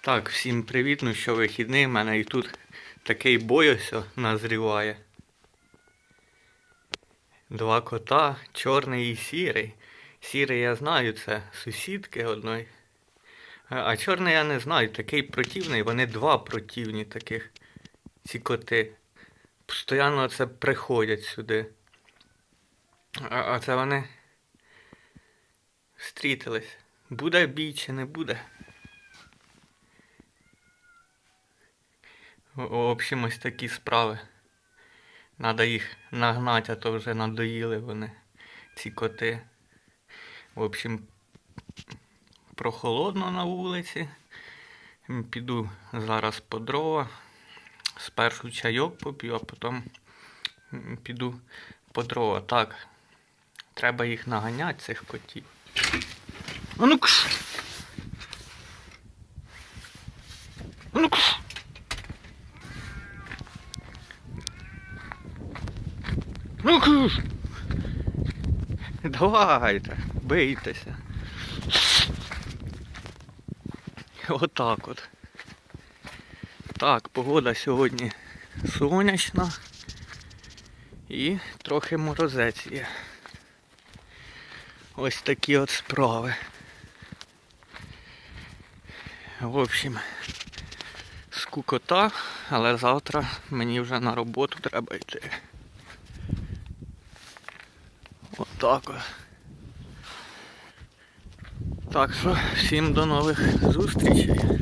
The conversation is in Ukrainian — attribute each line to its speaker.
Speaker 1: Так, всім привіт, ну що вихідний, в мене і тут такий бой назріває. Два кота, чорний і сірий. Сірий я знаю, це сусідки одної. А, а чорний я не знаю, такий противний, вони два противні таких. Ці коти. Постоянно це приходять сюди. А, а це вони стрітились. Буде бій чи не буде? В общем, ось такі справи. Надо їх нагнати, а то вже надоїли вони, ці коти. В общем, прохолодно на вулиці. Піду зараз по дрова. Спершу чайок поп'ю, а потім піду по дрова. Так. Треба їх наганяти, цих котів. А ну кш! А Ну кш! Давайте, бийтеся. Отак от. Так, погода сьогодні сонячна і трохи морозець є. Ось такі от справи. В общем, скукота, але завтра мені вже на роботу треба йти. Отак. Так що всім до нових зустрічей.